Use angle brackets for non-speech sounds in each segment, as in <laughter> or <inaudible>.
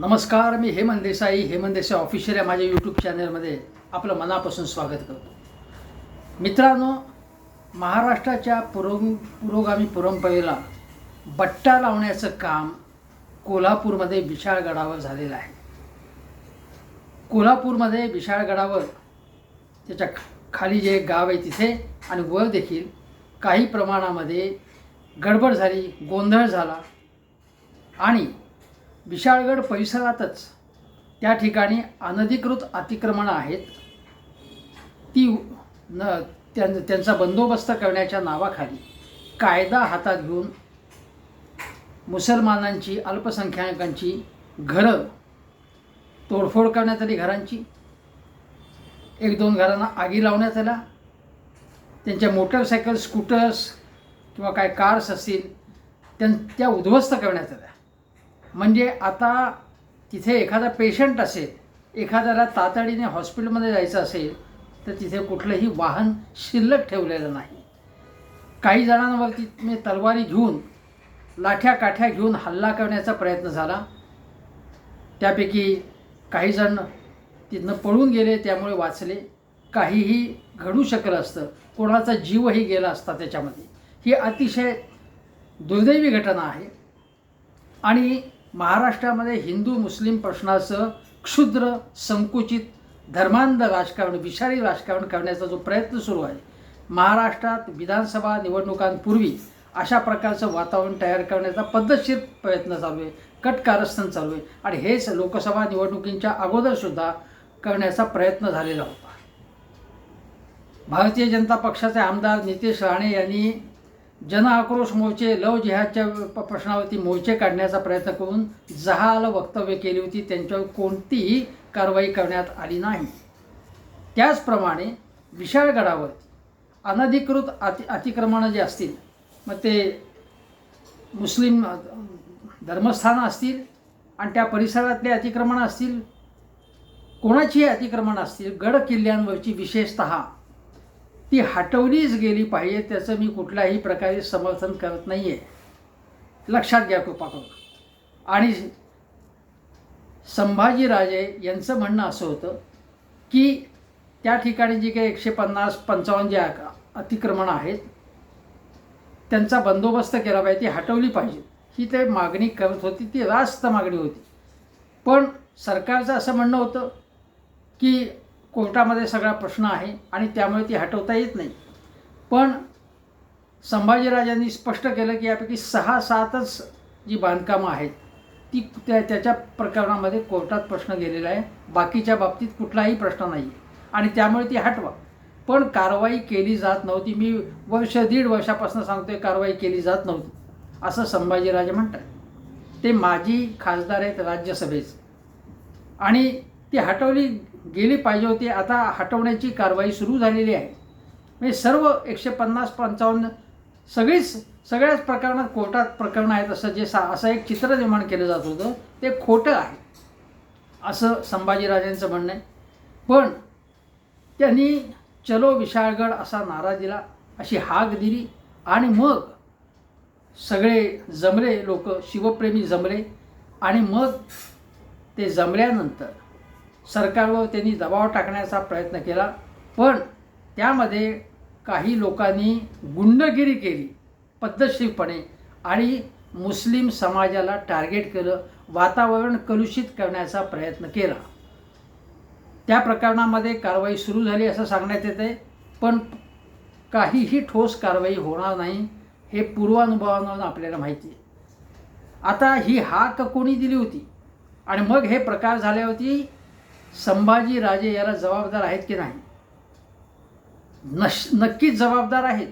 नमस्कार मी हेमंत देसाई हेमंत देसाई ऑफिशियल या माझ्या यूट्यूब चॅनलमध्ये आपलं मनापासून स्वागत करतो. मित्रांनो महाराष्ट्राच्या पुरो पुरोगामी परंपरेला बट्टा लावण्याचं काम कोल्हापूरमध्ये विशाळगडावर झालेलं आहे. कोल्हापूरमध्ये विशाळगडावर त्याच्याखाली जे गाव आहे तिथे आणि वर देखील काही प्रमाणामध्ये गडबड झाली गोंधळ झाला आणि विशाळगड परिसरातच त्या ठिकाणी अनधिकृत अतिक्रमणं आहेत. ती न त्यां त्यांचा बंदोबस्त करण्याच्या नावाखाली कायदा हातात घेऊन मुसलमानांची अल्पसंख्याकांची घरं तोडफोड करण्यात आली घरांची. एक दोन घरांना आगी लावण्यात आल्या त्यांच्या मोटरसायकल स्कूटर्स किंवा काय कार्स असतील त्यां त्या उद्ध्वस्त करण्यात आल्या. म्हणजे आता तिथे एखादा पेशंट असेल एखाद्याला तातडीने हॉस्पिटलमध्ये जायचं असेल तर तिथे कुठलंही वाहन शिल्लक ठेवलेलं नाही. काही जणांवरती मी तलवारी घेऊन लाठ्या काठ्या घेऊन हल्ला करण्याचा प्रयत्न झाला. त्यापैकी काही जण तिथनं पळून गेले त्यामुळे वाचले. काहीही घडू शकलं असतं. कोणाचा जीवही गेला असता त्याच्यामध्ये. ही अतिशय दुर्दैवी घटना आहे. आणि महाराष्ट्रामध्ये हिंदू मुस्लिम प्रश्नाचं क्षुद्र संकुचित धर्मांध राजकारण विषारी राजकारण करण्याचा जो प्रयत्न सुरू आहे महाराष्ट्रात विधानसभा निवडणुकांपूर्वी अशा प्रकारचं वातावरण तयार करण्याचा पद्धतशीर प्रयत्न चालू आहे कट कारस्थान चालू आहे आणि हेच लोकसभा निवडणुकींच्या अगोदरसुद्धा करण्याचा प्रयत्न झालेला होता. भारतीय जनता पक्षाचे आमदार नितेश राणे यांनी जन आक्रोश मोर्चे लव जिहादच्या प्रश्नावरती मोर्चे काढण्याचा प्रयत्न करून जहाल वक्तव्य केली होती त्यांच्यावर कोणतीही कारवाई करण्यात आली नाही. त्याचप्रमाणे विशाळगडावरती अनधिकृत अति अतिक्रमणं जे असतील मग ते मुस्लिम धर्मस्थानं असतील आणि त्या परिसरातले अतिक्रमणं असतील कोणाचीही अतिक्रमणं असतील गड किल्ल्यांवरची विशेषतः ती हटवलीच गेली पाहिजे त्याचं मी कुठल्याही प्रकारे समर्थन करत नाही आहे लक्षात घ्या कृपा करून. आणि संभाजीराजे यांचं म्हणणं असं होतं की त्या ठिकाणी जी काही एकशे पन्नास पंचावन्न जे आ- अतिक्रमणं आहेत त्यांचा बंदोबस्त केला पाहिजे ती हटवली पाहिजे. ही ते मागणी करत होती ती रास्त मागणी होती. पण सरकारचं असं म्हणणं होतं की कोर्टामध्ये सगळा प्रश्न आहे आणि त्यामुळे ती हटवता येत नाही. पण संभाजीराजांनी स्पष्ट केलं की यापैकी सहा सातच जी बांधकामं आहेत ती त्या त्याच्या प्रकरणामध्ये कोर्टात प्रश्न गेलेला आहे. बाकीच्या बाबतीत कुठलाही प्रश्न नाही. आणि त्यामुळे ती हटवा. पण कारवाई केली जात नव्हती. मी वर्ष दीड वर्षापासून सांगतोय कारवाई केली जात नव्हती असं संभाजीराजे म्हणतात. ते माजी खासदार आहेत राज्यसभेचे. आणि ती हटवली गेली पाहिजे होती. आता हटवण्याची कारवाई सुरू झालेली आहे. म्हणजे सर्व एकशे पन्नास पंचावन्न सगळीच सगळ्याच प्रकरणात कोर्टात प्रकरणं आहेत. असं जे सा असं एक चित्र निर्माण केलं जात होतं ते खोटं आहे. असं संभाजीराजांचं म्हणणं आहे. पण त्यांनी चलो विशाळगड असा नारा दिला अशी हाक दिली आणि मग सगळे जमले लोक शिवप्रेमी जमले आणि मग ते जमल्यानंतर सरकारवर त्यांनी दबाव टाकण्याचा प्रयत्न केला. पण त्यामध्ये काही लोकांनी गुंडगिरी केली पद्धतशीरपणे. आणि मुस्लिम समाजाला टार्गेट केलं वातावरण कलुषित करण्याचा प्रयत्न केला. त्या प्रकरणामध्ये कारवाई सुरू झाली असं सांगण्यात येते. पण काहीही ठोस कारवाई होणार नाही हे पूर्वानुभवानं आपल्याला माहिती आहे. आता ही हाक कोणी दिली होती? आणि मग हे प्रकार झाल्यावरती संभाजी राजे याला जबाबदार आहेत की नाही? नश नक्कीच जबाबदार आहेत.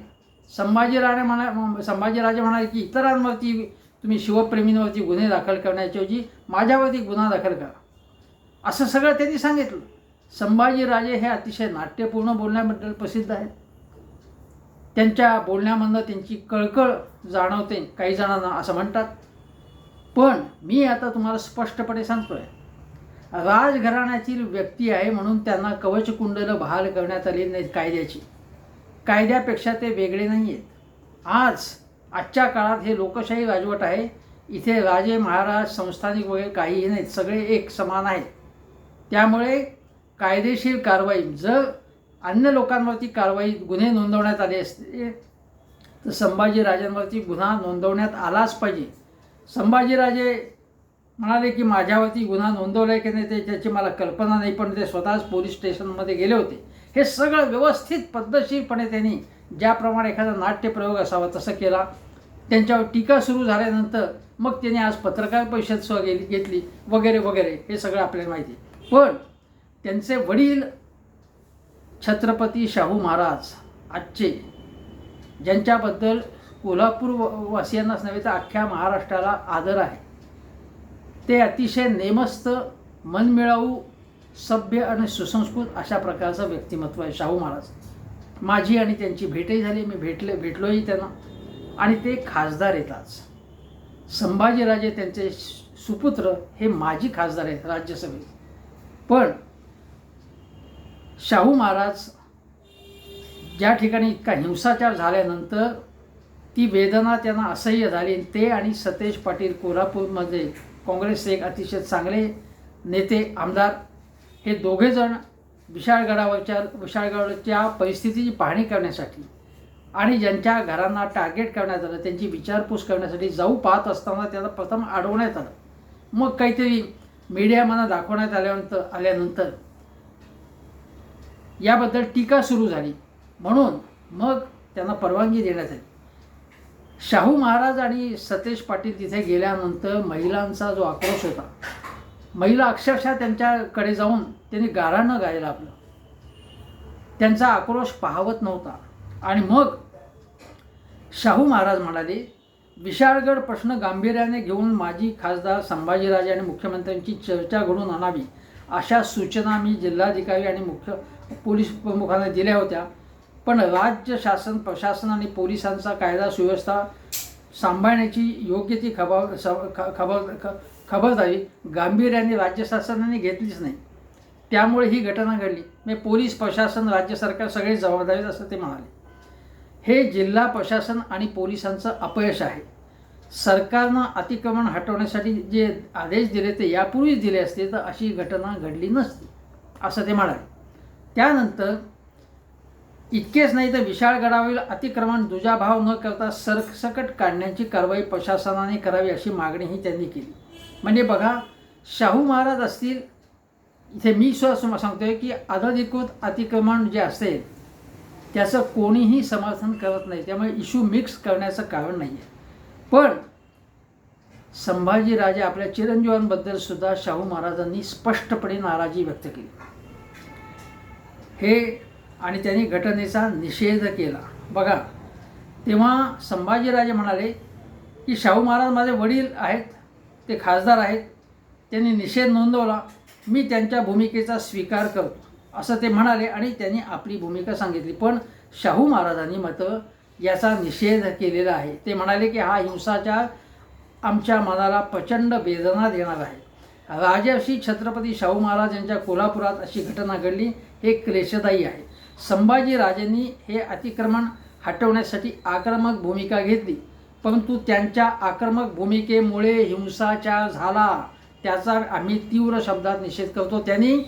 संभाजीराजे म्हणा संभाजीराजे म्हणाले की इतरांवरती तुम्ही शिवप्रेमींवरती गुन्हे दाखल करण्याच्याऐवजी माझ्यावरती गुन्हा दाखल करा. असं सगळं त्यांनी सांगितलं. संभाजीराजे हे अतिशय नाट्यपूर्ण बोलण्याबद्दल प्रसिद्ध आहेत. त्यांच्या बोलण्यामधनं त्यांची कळकळ जाणवते काही जणांना असं म्हणतात. पण मी आता तुम्हाला स्पष्टपणे सांगतो आहे राजघराण्यातील व्यक्ती आहे म्हणून त्यांना कवचकुंडलं बहाल करण्यात आली नाहीत कायद्याची. कायद्यापेक्षा ते वेगळे नाही आहेत आज आजच्या काळात हे लोकशाही राजवट आहे. इथे राजे महाराज संस्थानिक वगैरे काहीही नाहीत. सगळे एक समान आहेत. त्यामुळे कायदेशीर कारवाई जर अन्य लोकांवरती कारवाई गुन्हे नोंदवण्यात आले असते तर संभाजीराजांवरती गुन्हा नोंदवण्यात आलाच पाहिजे. संभाजीराजे म्हणाले की माझ्यावरती गुन्हा नोंदवला आहे की नाही ते त्याची मला कल्पना नाही पण ते स्वतःच पोलीस स्टेशनमध्ये गेले होते. हे सगळं व्यवस्थित पद्धतशीरपणे त्यांनी ज्याप्रमाणे एखादा नाट्यप्रयोग असावा तसं केला. त्यांच्यावर टीका सुरू झाल्यानंतर मग त्यांनी आज पत्रकार परिषद स्व गेली घेतली वगैरे वगैरे हे सगळं आपल्याला माहिती आहे. पण त्यांचे वडील छत्रपती शाहू महाराज आजचे ज्यांच्याबद्दल कोल्हापूर व- वासियांनाच नव्हे तर अख्ख्या महाराष्ट्राला आदर आहे. ते अतिशय नेमस्त मनमिळावू सभ्य आणि सुसंस्कृत अशा प्रकारचं व्यक्तिमत्व आहे शाहू महाराज. माझी आणि त्यांची भेटही झाली मी भेटले भेटलोही त्यांना. आणि ते खासदार येतात संभाजीराजे त्यांचे सुपुत्र हे माजी खासदार आहेत राज्यसभेत. पण शाहू महाराज ज्या ठिकाणी इतका हिंसाचार झाल्यानंतर ती वेदना त्यांना असह्य झाली. ते आणि सतेज पाटील कोल्हापूरमध्ये काँग्रेसचे एक अतिशय चांगले नेते आमदार हे दोघेजण विशाळगडावरच्या विशाळगडच्या परिस्थितीची पाहणी करण्यासाठी आणि ज्यांच्या घरांना टार्गेट करण्यात आलं त्यांची विचारपूस करण्यासाठी जाऊ पाहत असताना त्याला प्रथम अडवण्यात आलं. मग काहीतरी मीडियामध्ये दाखवण्यात आल्यानंतर आल्यानंतर याबद्दल टीका सुरू झाली. म्हणून मग त्यांना परवानगी देण्यात आली. शाहू महाराज आणि सतेज पाटील तिथे गेल्यानंतर महिलांचा जो आक्रोश होता महिला अक्षरशः त्यांच्याकडे जाऊन त्यांनी गारानं गायला आपलं त्यांचा आक्रोश पाहवत नव्हता. आणि मग शाहू महाराज म्हणाले विशाळगड प्रश्न गांभीर्याने घेऊन माजी खासदार संभाजीराजे आणि मुख्यमंत्र्यांची चर्चा घडून आणावी अशा सूचना मी जिल्हाधिकारी आणि मुख्य पोलीस प्रमुखांना दिल्या होत्या. पण राज्य शासन प्रशासन आणि पोलिसांचा कायदा सुव्यवस्था सांभाळण्याची योग्य ती खबर ख- खबर ख- खबरदारी गांभीर्याने राज्य शासनाने घेतलीच नाही. त्यामुळे ही घटना घडली. म्हणजे पोलीस प्रशासन राज्य सरकार सगळे जबाबदारी असं ते म्हणाले. हे जिल्हा प्रशासन आणि पोलिसांचं अपयश आहे. सरकारनं अतिक्रमण हटवण्यासाठी जे आदेश दिले ते यापूर्वीच दिले असते तर अशी घटना घडली नसती असं ते म्हणाले. त्यानंतर इतकेच नाही तर विशाळगडावरील अतिक्रमण दुजाभाव न करता सरसकट काढण्याची कारवाई प्रशासनाने करावी अशी मागणीही त्यांनी केली. म्हणजे बघा शाहू महाराज असतील इथे मी सुद्धा सांगतोय की अनधिकृत अतिक्रमण जे असेल त्याचं कोणीही समर्थन करत नाही. त्यामुळे इश्यू मिक्स करण्याचं कारण नाही आहे पण संभाजीराजे आपल्या चिरंजीवांबद्दल सुद्धा शाहू महाराजांनी स्पष्टपणे नाराजी व्यक्त केली. हे आणि त्यांनी घटनेचा निषेध केला. बघा तेव्हा संभाजीराजे म्हणाले की शाहू महाराज माझे वडील आहेत ते खासदार आहेत त्यांनी निषेध नोंदवला मी त्यांच्या भूमिकेचा स्वीकार करतो असं ते म्हणाले आणि त्यांनी आपली भूमिका सांगितली. पण शाहू महाराजांनी मात्र याचा निषेध केलेला आहे. ते म्हणाले की हा हिंसाचार आमच्या मनाला प्रचंड वेदना देणार आहे. राजर्षी छत्रपती शाहू महाराज यांच्या कोल्हापुरात अशी घटना घडली हे क्लेशदायी आहे. संभाजीराजेंनी हे अतिक्रमण हटवण्यासाठी आक्रमक भूमिका घेतली. परंतु त्यांच्या आक्रमक भूमिकेमुळे हिंसाचार झाला. त्याचा आम्ही तीव्र शब्दात निषेध करतो. त्यांनी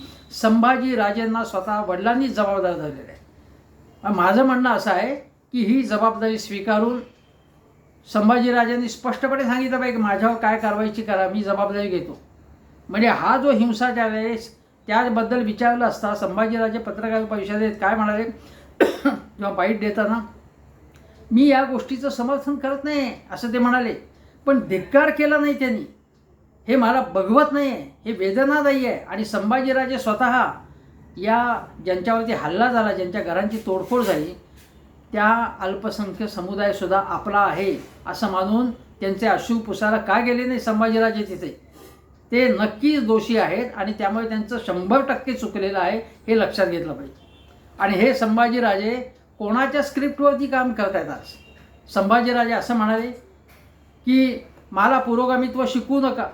संभाजीराजेंना स्वतः वडिलांनी जबाबदार धरलेलं आहे. माझं म्हणणं असं आहे की ही जबाबदारी स्वीकारून संभाजीराजांनी स्पष्टपणे सांगितलं पाहिजे की माझ्यावर काय कारवाईची करा मी जबाबदारी घेतो. म्हणजे हा जो हिंसाचार आहे त्याबद्दल विचारलं असता संभाजीराजे पत्रकार परिषदेत काय म्हणाले? <coughs> किंवा बाईट देताना मी या गोष्टीचं समर्थन करत नाही असं ते म्हणाले. पण धिक्कार केला नाही त्यांनी. हे मला बघवत नाही आहे हे वेदनादायी आहे. आणि संभाजीराजे स्वतः या ज्यांच्यावरती हल्ला झाला ज्यांच्या घरांची तोडफोड झाली त्या अल्पसंख्य समुदायसुद्धा आपला आहे असं मानून त्यांचे अश्रू पुसायला का गेले नाही संभाजीराजे तिथे? ते नक्कीच दोषी आहेत आणि त्यामुळे त्यांचं शंभर टक्के चुकलेलं आहे हे लक्षात घेतलं पाहिजे. आणि हे संभाजीराजे कोणाच्या स्क्रिप्टवरती काम करत आहेत आज? संभाजीराजे असं म्हणाले की मला पुरोगामित्व शिकू नका.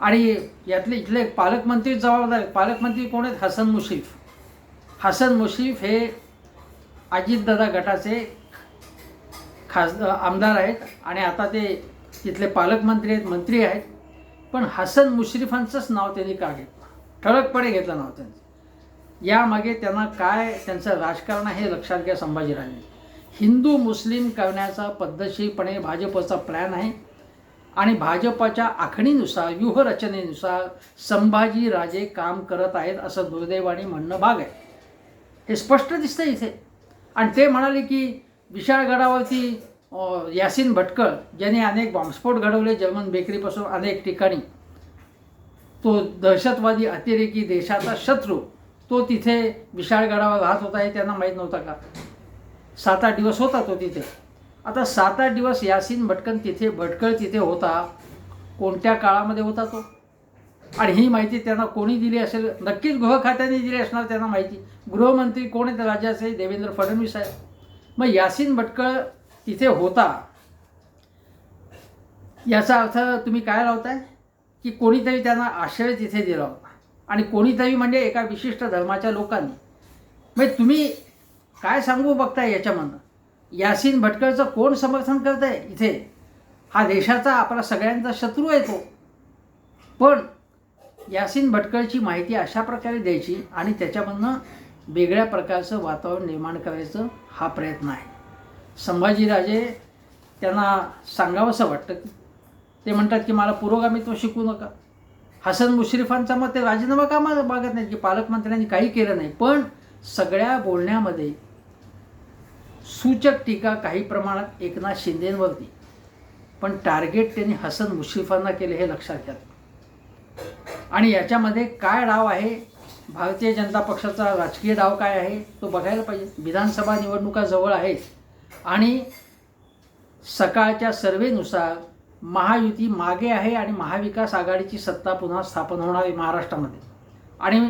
आणि यातले इथले पालकमंत्री जबाबदार पालकमंत्री कोण आहेत? हसन मुशीफ हसन मुशीफ हे अजितदादा गटाचे खास आमदार आहेत. आणि आता ते तिथले पालकमंत्री आहेत मंत्री आहेत. पण हसन मुश्रीफांचंच नाव त्यांनी का घेतलं? ठळकपणे घेतलं नाव त्यांचं यामागे त्यांना काय त्यांचं राजकारण आहे हे लक्षात घ्या संभाजीराजे. हिंदू मुस्लिम करण्याचा पद्धतशीरपणे भाजपचा प्लॅन आहे. आणि भाजपाच्या आखणीनुसार व्यूहरचनेनुसार संभाजीराजे काम करत आहेत असं दुर्दैवाने म्हणणं भाग आहे. हे स्पष्ट दिसतं इथे. आणि ते म्हणाले की विशाळगडावरती यासीन भटकळ ज्यांनी अनेक बॉम्बस्फोट घडवले. जर्मन बेकरीपासून अनेक ठिकाणी. तो दहशतवादी अतिरेकी देशाचा शत्रू. तो तिथे विशाळगडावर राहत होता हे त्यांना माहीत नव्हता का? सात आठ दिवस होता तो तिथे. आता सात आठ दिवस यासीन भटकन तिथे भटकळ तिथे होता. कोणत्या काळामध्ये होता तो? आणि ही माहिती त्यांना कोणी दिली असेल? नक्कीच गृह खात्याने दिली असणार त्यांना माहिती. गृहमंत्री कोण आहेत? राज्याचे देवेंद्र फडणवीस आहे मग यासीन भटकळ तिथे होता. याचा अर्थ तुम्ही काय लावताय? की कोणीतरी त्यांना आश्रय तिथे दिला होता. आणि कोणीतरी म्हणजे एका विशिष्ट धर्माच्या लोकांनी. म्हणजे तुम्ही काय सांगू बघताय याच्यामधनं? यासीन भटकळचं कोण समर्थन करत आहे इथे? हा देशाचा आपला सगळ्यांचा शत्रू आहे तो. पण यासीन भटकळची माहिती अशा प्रकारे द्यायची आणि त्याच्यामधनं वेगळ्या प्रकारचं वातावरण निर्माण करायचं हा प्रयत्न आहे. संभाजीराजे त्यांना सांगावंसं वाटतं. की ते म्हणतात की मला पुरोगामित्व शिकू नका. हसन मुश्रीफांचा मग ते राजीनामा का मागत नाहीत? की पालकमंत्र्यांनी काही केलं नाही. पण सगळ्या बोलण्यामध्ये सूचक टीका काही प्रमाणात एकनाथ शिंदेंवरती. पण टार्गेट त्यांनी हसन मुश्रीफांना केले हे लक्षात घ्या. आणि याच्यामध्ये काय डाव आहे? भारतीय जनता पक्षाचा राजकीय डाव काय आहे? तो बघायला पाहिजे. विधानसभा निवडणुका जवळ आहेत. आणि सकाळच्या सर्वेनुसार महायुती मागे आहे आणि महाविकास आघाडीची सत्ता पुन्हा स्थापन होणार आहे महाराष्ट्रामध्ये. आणि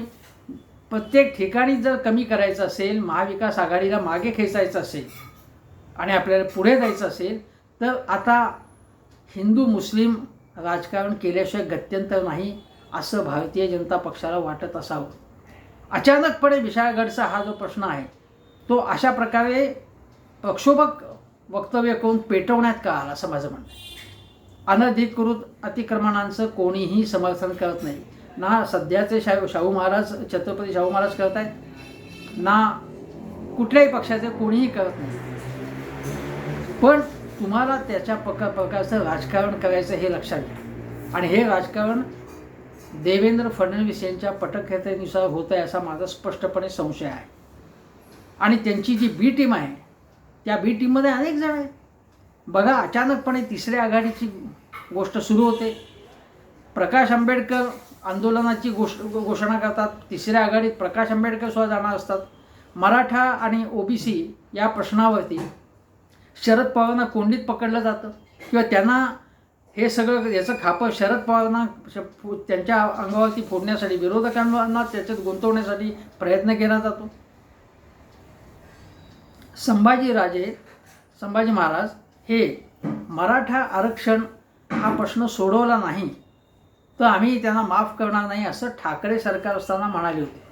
प्रत्येक ठिकाणी जर कमी करायचं असेल महाविकास आघाडीला मागे खेचायचं असेल आणि आपल्याला पुढे जायचं असेल तर आता हिंदू मुस्लिम राजकारण केल्याशिवाय गत्यंतर नाही असं भारतीय जनता पक्षाला वाटत असावं. अचानकपणे विशाळगडचा हा जो प्रश्न आहे तो अशा प्रकारे प्रक्षोभक वक्तव्य करून पेटवण्यात का आला असं माझं म्हणणं आहे. अनधिकृत अतिक्रमणांचं कोणीही समर्थन करत नाही. ना सध्याचे शाहू शाहू महाराज छत्रपती शाहू महाराज करत आहेत. ना कुठल्याही पक्षाचे कोणीही करत नाही. पण तुम्हाला त्याच्या पक प्रकारचं राजकारण करायचं हे लक्षात घ्या. आणि हे राजकारण देवेंद्र फडणवीस यांच्या पटकथेनुसार होत आहे असा माझा स्पष्टपणे संशय आहे. आणि त्यांची जी बी टीम आहे त्या बी टीममध्ये अनेक जण आहेत. बघा अचानकपणे तिसऱ्या आघाडीची गोष्ट सुरू होते. प्रकाश आंबेडकर आंदोलनाची गोष्ट घोषणा करतात. तिसऱ्या आघाडीत प्रकाश आंबेडकर सुद्धा जाणार असतात. मराठा आणि ओबीसी या प्रश्नावरती शरद पवारांना कोंडीत पकडलं जातं. किंवा त्यांना हे सगळं याचं खापं शरद पवारांना श- फो- त्यांच्या अंगावरती फोडण्यासाठी विरोधकांना त्याच्यात गुंतवण्यासाठी प्रयत्न केला जातो. संभाजीराजे संभाजी महाराज हे मराठा आरक्षण हा प्रश्न सोडवला नाही तर आम्ही त्यांना माफ करणार नाही असं ठाकरे सरकार असताना म्हणाले होते.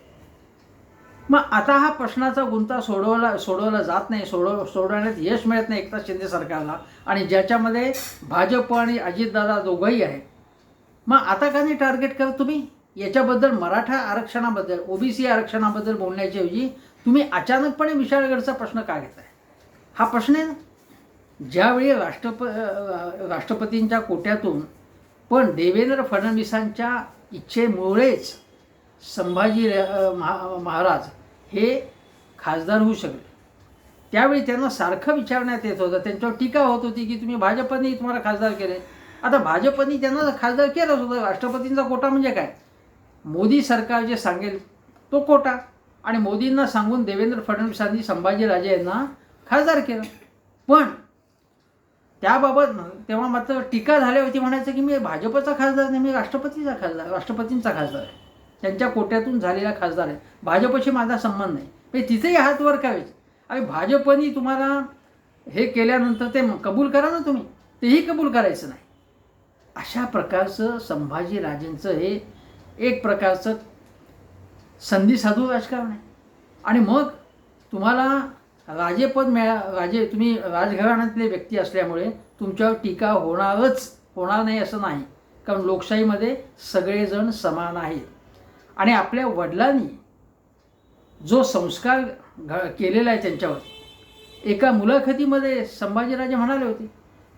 मग आता हा प्रश्नाचा गुंता सोडवला सोडवला जात नाही सोडव सोडवण्यात यश मिळत नाही एकनाथ शिंदे सरकारला आणि ज्याच्यामध्ये भाजप आणि अजितदादा दोघंही आहे मग आता का नाही टार्गेट करत तुम्ही? याच्याबद्दल मराठा आरक्षणाबद्दल ओबीसी आरक्षणाबद्दल बोलण्याच्याऐवजी तुम्ही अचानकपणे विशाळगडचा प्रश्न का घेताय? हा प्रश्न आहे ना. ज्यावेळी राष्ट्रप राष्ट्रपतींच्या कोट्यातून पण देवेंद्र फडणवीसांच्या इच्छेमुळेच संभाजी महा महाराज हे खासदार होऊ शकले. त्यावेळी त्यांना सारखं विचारण्यात येत होतं. त्यांच्यावर टीका होत होती की तुम्ही भाजपने तुम्हाला खासदार केले. आता भाजपने त्यांना खासदार केलंच होतं. राष्ट्रपतींचा कोटा म्हणजे काय? मोदी सरकार जे सांगेल तो कोटा. आणि मोदींना सांगून देवेंद्र फडणवीसांनी संभाजीराजे यांना खासदार केलं. पण त्याबाबत तेव्हा मात्र टीका झाली होती म्हणायचं की मी भाजपचा खासदार नाही मी राष्ट्रपतीचा खासदार राष्ट्रपतींचा खासदार आहे. त्यांच्या कोट्यातून झालेला खासदार आहे. भाजपशी माझा संबंध नाही. म्हणजे तिथेही हात वर करायचे आणि भाजपनी तुम्हाला हे केल्यानंतर ते कबूल करा ना तुम्ही. तेही कबूल करायचं नाही. अशा प्रकारचं संभाजीराजेंचं हे एक प्रकारचं संधी साधू राजकारण आहे. आणि मग तुम्हाला राजेपद मिळा राजे तुम्ही राजघराण्यातले व्यक्ती असल्यामुळे तुमच्यावर टीका होणारच होणार नाही असं नाही. कारण लोकशाहीमध्ये सगळेजण समान आहेत. आणि आपल्या वडिलांनी जो संस्कार घ केलेला आहे त्यांच्यावर एका मुलाखतीमध्ये संभाजीराजे म्हणाले होते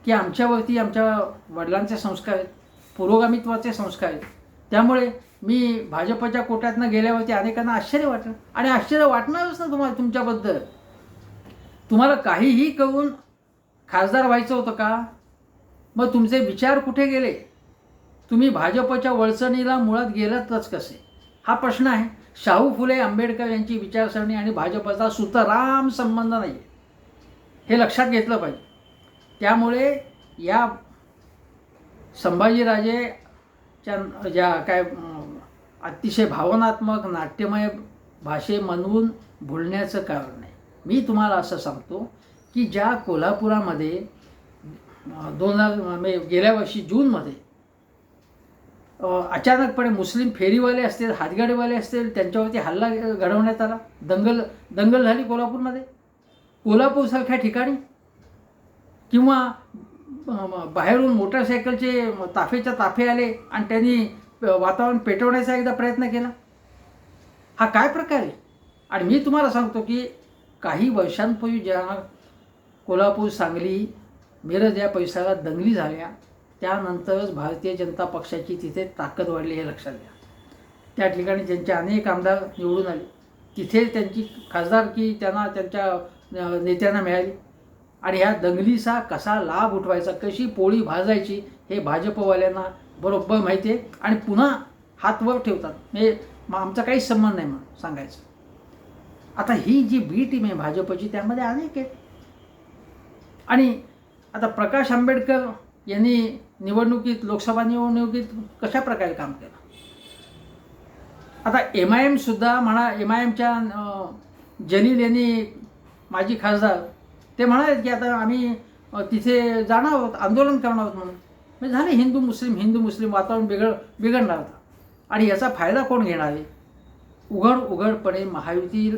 की आमच्यावरती आमच्या वडिलांचे संस्कार आहेत पुरोगामित्वाचे संस्कार आहेत. त्यामुळे मी भाजपच्या कोट्यातनं गेल्यावरती अनेकांना आश्चर्य वाटलं. आणि आश्चर्य वाटणारच ना तुम्हाला तुमच्याबद्दल. तुम्हाला काहीही करून खासदार व्हायचं होतं का? मग तुमचे विचार कुठे गेले? तुम्ही भाजपच्या वळचणीला मुळात गेलातच कसे? हा प्रश्न आहे. शाहू फुले आंबेडकर यांची विचारसरणी आणि भाजपचा सुतराम संबंध नाही हे लक्षात घेतलं पाहिजे. त्यामुळे या संभाजीराजेच्या ज्या काय अतिशय भावनात्मक नाट्यमय भाषे म्हणून भुलण्याचं कारण नाही मी तुम्हाला असं सांगतो की ज्या कोल्हापुरामध्ये दोन हजार गेल्या वर्षी जूनमध्ये अचानकपणे मुस्लिम फेरीवाले असतील हातगाडीवाले असतील त्यांच्यावरती हल्ला घडवण्यात आला. दंगल दंगल झाली कोल्हापूरमध्ये. कोल्हापूरसारख्या ठिकाणी. किंवा बाहेरून मोटरसायकलचे ताफेच्या ताफे आले आणि त्यांनी वातावरण पेटवण्याचा एकदा प्रयत्न केला. हा काय प्रकार आहे? आणि मी तुम्हाला सांगतो की काही वर्षांपूर्वी ज्या कोल्हापूर सांगली मिरज या पैशाला दंगली झाल्या. त्यानंतरच भारतीय जनता पक्षाची तिथे ताकद वाढली हे लक्षात घ्या. त्या ठिकाणी त्यांचे अनेक आमदार निवडून आले तिथे त्यांची खासदारकी त्यांना त्यांच्या नेत्यांना मिळाली. आणि ह्या दंगलीचा कसा लाभ उठवायचा कशी पोळी भाजायची हे भाजपवाल्यांना बरोबर माहिती आहे. आणि पुन्हा हात वर ठेवतात. म्हणजे मग आमचा काहीच संबंध नाही म्हणून सांगायचं. आता ही जी बी टीम आहे भाजपची त्यामध्ये अनेक आहेत. आणि आता प्रकाश आंबेडकर यांनी निवडणुकीत लोकसभा निवडणुकीत कशा प्रकारे काम केलं? आता एम आय एमसुद्धा म्हणा एम आय एमच्या जलील यांनी माजी खासदार ते म्हणाले की आता आम्ही तिथे जाणार आहोत आंदोलन करणार आहोत म्हणून. म्हणजे झाले हिंदू मुस्लिम हिंदू मुस्लिम वातावरण बिघड बिघडणार होता आणि याचा फायदा कोण घेणार आहे? उघड उघडपणे महायुती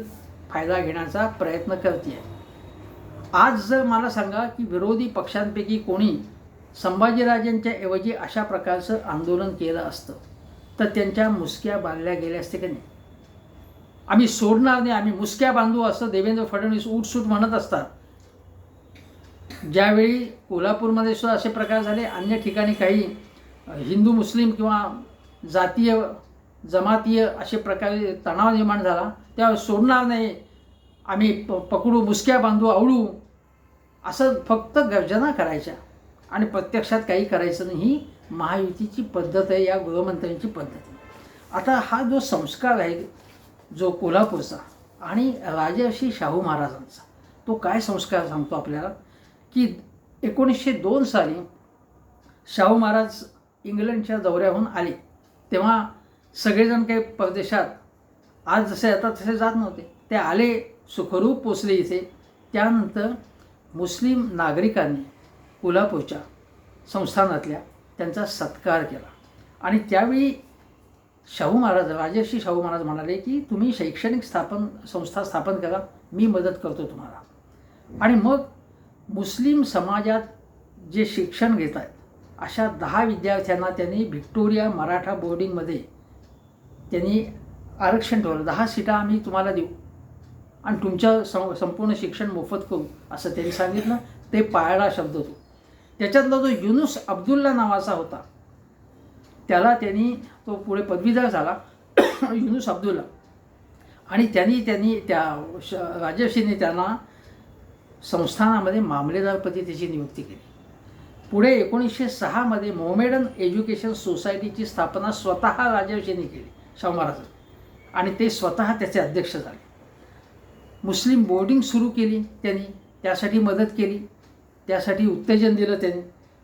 फायदा घेण्याचा प्रयत्न करते आहे आज जर मला सांगा की विरोधी पक्षांपैकी कोणी संभाजीराजांच्या ऐवजी अशा प्रकारचं आंदोलन केलं असतं तर त्यांच्या मुसक्या बांधल्या गेल्या असते की नाही? आम्ही सोडणार नाही आम्ही मुसक्या बांधू असं देवेंद्र फडणवीस उठसूट म्हणत असतात. ज्यावेळी कोल्हापूरमध्ये सुद्धा असे प्रकार झाले अन्य ठिकाणी काही हिंदू मुस्लिम किंवा जातीय जमातीय असे प्रकारे तणाव निर्माण झाला तेव्हा सोडणार नाही आम्ही प पकडू मुसक्या बांधू आवडू असं फक्त गर्जना करायच्या. आणि प्रत्यक्षात काही करायचं नाही ही महायुतीची पद्धत आहे या गृहमंत्र्यांची पद्धत आहे. आता हा जो संस्कार आहे जो कोल्हापूरचा आणि राजर्षी शाहू महाराजांचा तो काय संस्कार सांगतो आपल्याला? की एकोणीसशे दोन साली शाहू महाराज इंग्लंडच्या दौऱ्याहून आले. तेव्हा सगळेजण काही परदेशात आज जसे आता तसे जात नव्हते. ते आले सुखरूप पोचले इथे. त्यानंतर मुस्लिम नागरिकांनी कोल्हापूरच्या संस्थानातल्या त्यांचा सत्कार केला. आणि त्यावेळी शाहू महाराज राजर्षी शाहू महाराज म्हणाले की तुम्ही शैक्षणिक स्थापन संस्था स्थापन करा. मी मदत करतो तुम्हाला. आणि मग मुस्लिम समाजात जे शिक्षण घेत आहेत अशा दहा विद्यार्थ्यांना त्यांनी व्हिक्टोरिया मराठा बोर्डिंगमध्ये त्यांनी आरक्षण ठेवलं. दहा सीटा आम्ही तुम्हाला देऊ आणि तुमचं सं संपूर्ण शिक्षण मोफत करू असं त्यांनी सांगितलं. ते पाळला शब्द तो त्याच्यातला जो युनुस अब्दुल्ला नावाचा होता त्याला त्यांनी तो पुढे पदवीधर झाला <coughs> युनुस अब्दुल्ला. आणि त्यांनी त्यांनी त्या श राजर्षीने त्यांना संस्थानामध्ये मामलेदारपदी त्याची नियुक्ती केली. पुढे एकोणीसशे सहामध्ये मोमेडन एज्युकेशन सोसायटीची स्थापना स्वतः राजर्षींनी केली शाहू महाराजांनी आणि ते स्वतः त्याचे अध्यक्ष झाले. मुस्लिम बोर्डिंग सुरू केली त्यांनी त्यासाठी मदत केली त्यासाठी उत्तेजन दिलं त्यांनी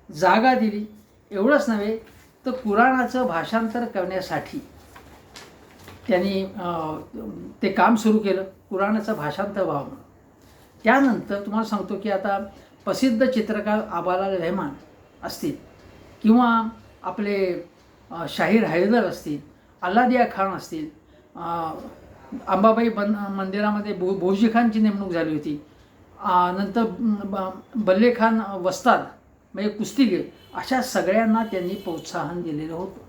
जागा दिली. एवढंच नव्हे तर कुराणाचं भाषांतर करण्यासाठी त्यांनी ते काम सुरू केलं. कुराणाचं भाषांतर व्हावं म्हणून. त्यानंतर तुम्हाला सांगतो की आता प्रसिद्ध चित्रकार आबालाल रेहमान असतील किंवा आपले शाहीर हैदर असतील अल्लादिया खान असतील अंबाबाई बन मंदिरामध्ये भो भोजी खानची नेमणूक झाली होती. नंतर ब- बल्लेखान वस्ताद म्हणजे कुस्तीगीर अशा सगळ्यांना त्यांनी प्रोत्साहन दिलेलं होतं.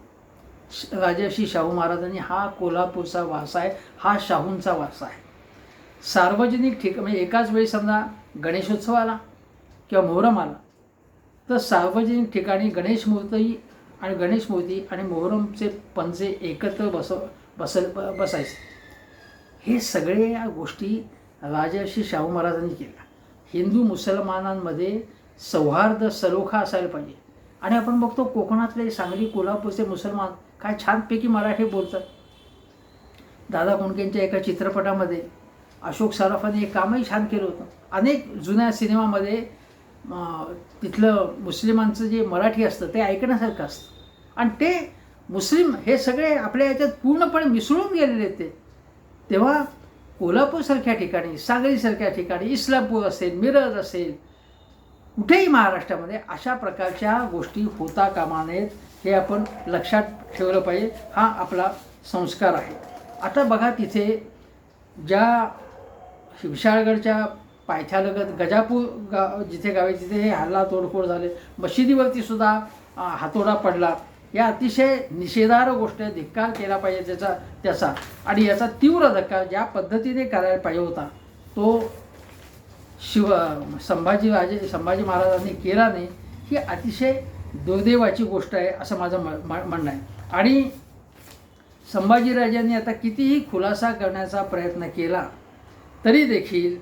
श- राजर्षी शाहू महाराजांनी हा कोल्हापूरचा वारसा आहे हा शाहूंचा वारसा आहे. सार्वजनिक ठिक म्हणजे एकाच वेळी समजा गणेशोत्सव आला किंवा मोहरम आला तर सार्वजनिक ठिकाणी गणेश मूर्ती आणि गणेश मूर्ती आणि मोहरमचे पंजे एकत्र बसव बस बसायचे. हे सगळे या गोष्टी राजर्षी शाहू महाराजांनी केल्या. हिंदू मुसलमानांमध्ये सौहार्द सलोखा असायला पाहिजे. आणि आपण बघतो कोकणातले सांगली कोल्हापूरचे मुसलमान काय छानपैकी मराठी बोलतात. दादा कोंडकेंच्या एका चित्रपटामध्ये अशोक सराफांनी हे कामही छान केलं होतं. अनेक जुन्या सिनेमामध्ये तिथलं मुस्लिमांचं जे मराठी असतं ते ऐकण्यासारखं असतं. आणि ते मुस्लिम हे सगळे आपल्या याच्यात पूर्णपणे मिसळून गेलेले ते. तेव्हा कोल्हापूरसारख्या ठिकाणी सागरीसारख्या ठिकाणी इस्लामपूर असेल मिरज असेल कुठेही महाराष्ट्रामध्ये अशा प्रकारच्या गोष्टी होता कामा नयेत हे आपण लक्षात ठेवलं पाहिजे. हा आपला संस्कार आहे. आता बघा तिथे ज्या विशाळगडच्या पायथ्यालगत गजापूर गाव जिथे गावे तिथे हे हल्ला तोडफोड झाले मशिदीवरती सुद्धा हातोडा पडला. या अतिशय निषेधार गोष्ट आहे धिक्कार केला पाहिजे त्याचा त्याचा. आणि याचा तीव्र धक्का ज्या पद्धतीने करायला पाहिजे होता तो शिव संभाजीराजे संभाजी महाराजांनी केला नाही ही अतिशय दुर्दैवाची गोष्ट आहे असं माझं म- म- म्हणणं आहे. आणि संभाजीराजांनी आता कितीही खुलासा करण्याचा प्रयत्न केला तरी देखील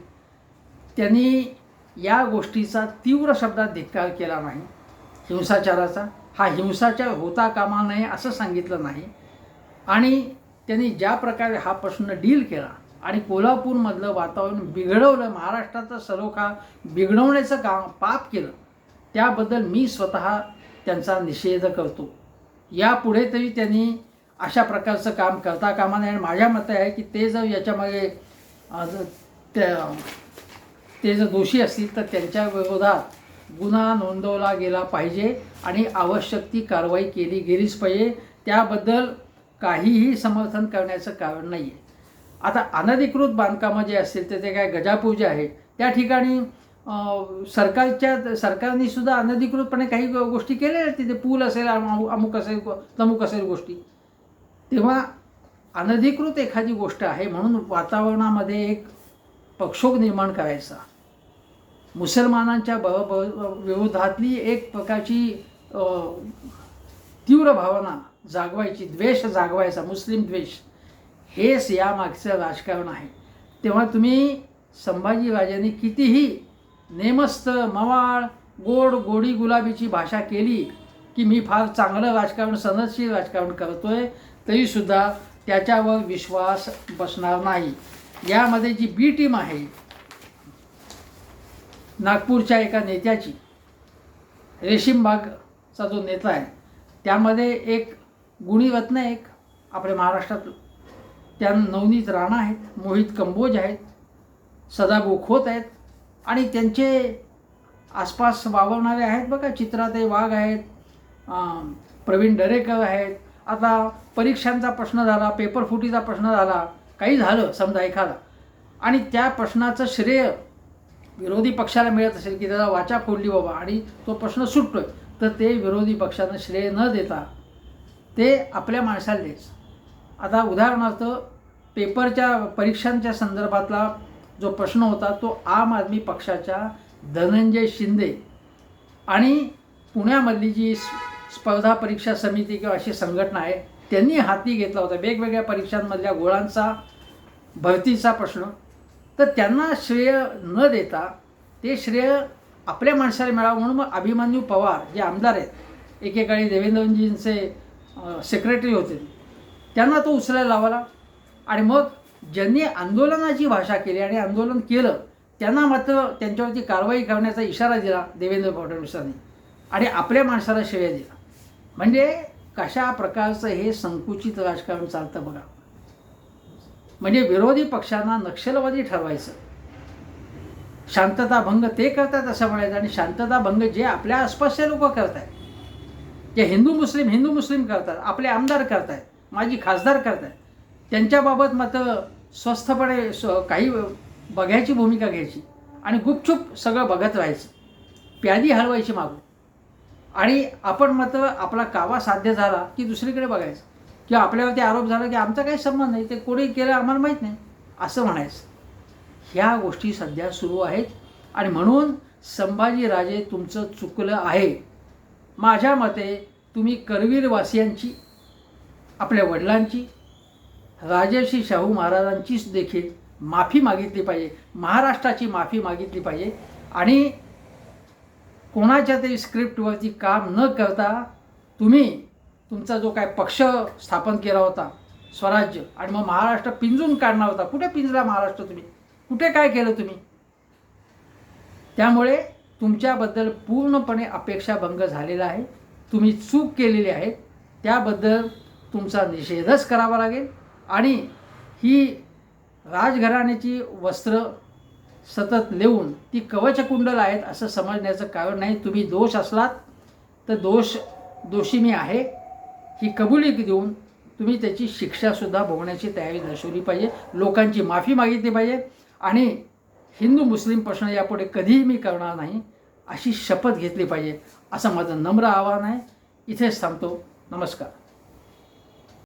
त्यांनी या गोष्टीचा तीव्र शब्दात धिक्कार केला नाही. हिंसाचाराचा. हा हिंसाचार होता कामा नये असं सांगितलं नाही. आणि त्यांनी ज्या प्रकारे हा प्रश्न डील केला आणि कोल्हापूरमधलं वातावरण बिघडवलं महाराष्ट्राचा सलोखा बिघडवण्याचं काम पाप केलं त्याबद्दल मी स्वतः त्यांचा निषेध करतो. यापुढे तरी त्यांनी अशा प्रकारचं काम करता कामा नये. आणि माझ्या मते आहे की ते जर याच्यामागे आज त्या ते जर दोषी असतील तर त्यांच्या विरोधात गुन्हा नोंदवला गेला पाहिजे आणि आवश्यक ती कारवाई केली गेलीच पाहिजे. त्याबद्दल काहीही समर्थन करण्याचं कारण नाही आहे आता अनधिकृत बांधकामं जे असतील तर ते काय गजापूर जे आहे त्या ठिकाणी सरकारच्या सरकारने सुद्धा अनधिकृतपणे काही गोष्टी केलेल्या आहेत? तिथे पूल असेल अमुक असेल तमुक असेल गोष्टी. तेव्हा अनधिकृत एखादी गोष्ट आहे म्हणून वातावरणामध्ये एक पक्षोग निर्माण करायचा. मुसलमानांच्या ब विरोधातली एक प्रकारची तीव्र भावना जागवायची द्वेष जागवायचा मुस्लिम द्वेष. हेच यामागचं राजकारण आहे. तेव्हा तुम्ही संभाजीराजांनी कितीही नेमस्त मवाळ गोड गोडी गुलाबीची भाषा केली की मी फार चांगलं राजकारण सनदशीर राजकारण करतोय तरीसुद्धा त्याच्यावर विश्वास बसणार नाही. यामध्ये जी बी टीम आहे नागपूरच्या एका नेत्याची रेशीमबागचा जो नेता आहे त्यामध्ये एक गुणीरत्न एक आपल्या महाराष्ट्रात त्या नवनीत राणा आहेत मोहित कंबोज आहेत सदाभाऊ खोत आहेत आणि त्यांचे आसपास वावरणारे आहेत बघा चित्राते वाघ आहेत प्रवीण दरेकर आहेत आता परीक्षांचा प्रश्न झाला पेपर फुटीचा प्रश्न झाला काही झालं समजा एखादा. आणि त्या प्रश्नाचं श्रेय विरोधी पक्षाला मिळत असेल की त्याला वाचा फोडली बाबा आणि तो प्रश्न सुटतोय तर ते विरोधी पक्षानं श्रेय न देता ते आपल्या माणसाला द्यायचं. आता उदाहरणार्थ पेपरच्या परीक्षांच्या संदर्भातला जो प्रश्न होता तो आम आदमी पक्षाच्या धनंजय शिंदे आणि पुण्यामधली जी स्पर्धा परीक्षा समिती किंवा अशी संघटना आहे त्यांनी हाती घेतला होता. वेगवेगळ्या परीक्षांमधल्या गोळांचा भरतीचा प्रश्न. तर त्यांना श्रेय न देता ते श्रेय आपल्या माणसाला मिळावं म्हणून मग अभिमन्यू पवार जे आमदार आहेत. एकेकाळी देवेंद्रजींचे सेक्रेटरी होते. त्यांना तो उचलायला लावला. आणि मग ज्यांनी आंदोलनाची भाषा केली आणि आंदोलन केलं त्यांना मात्र त्यांच्यावरती कारवाई करण्याचा इशारा दिला देवेंद्र फडणवीसांनी. आणि आपल्या माणसाला श्रेय दिला. म्हणजे कशा प्रकारचं हे संकुचित राजकारण चालतं बघा. म्हणजे विरोधी पक्षांना नक्षलवादी ठरवायचं. शांतता भंग ते करतात असं म्हणायचं आणि शांतता भंग जे आपल्या आसपासचे लोक करतायत. जे हिंदू मुस्लिम हिंदू मुस्लिम करतात आपले आमदार करतायत माझी खासदार करतायत त्यांच्याबाबत मात्र स्वस्थपणे स्व काही बघायची भूमिका घ्यायची आणि गुपचूप सगळं बघत राहायचं. प्यादी हलवायची मागून आणि आपण मात्र आपला कावा साध्य झाला की दुसरीकडे बघायचं. किंवा आपल्यावरती आरोप झाला की आमचा काही संबंध नाही ते कोणी केलं आम्हाला माहीत नाही असं म्हणायचं. ह्या गोष्टी सध्या सुरू आहेत आणि म्हणून संभाजीराजे तुमचं चुकलं आहे. माझ्या मते तुम्ही करवीरवासियांची आपल्या वडिलांची राजर्षी शाहू महाराजांचीच देखील माफी मागितली पाहिजे महाराष्ट्राची माफी मागितली पाहिजे आणि कोणाच्या तरी स्क्रिप्टवरती काम न करता तुम्ही तुमचा जो काय पक्ष स्थापन केला होता स्वराज्य आणि मग महाराष्ट्र पिंजून काढणार होता. कुठे पिंजला महाराष्ट्र तुम्ही? कुठे काय केलं तुम्ही? त्यामुळे तुमच्याबद्दल पूर्णपणे अपेक्षाभंग झालेला आहे. तुम्ही चूक केलेली आहे. त्याबद्दल तुमचा निषेधच करावा लागेल. आणि ही राजघराण्याची वस्त्र सतत लिहून ती कवचकुंडल आहेत असं समजण्याचं कारण नाही. तुम्ही दोष असलात तर दोष दोषी मी आहे. ही कबुली देऊन तुम्ही त्याची शिक्षासुद्धा भोगण्याची तयारी दर्शवली पाहिजे. लोकांची माफी मागितली पाहिजे. आणि हिंदू मुस्लिम प्रश्न यापुढे कधीही मी करणार नाही अशी शपथ घेतली पाहिजे असं माझं नम्र आव्हान आहे. इथेच थांबतो. नमस्कार.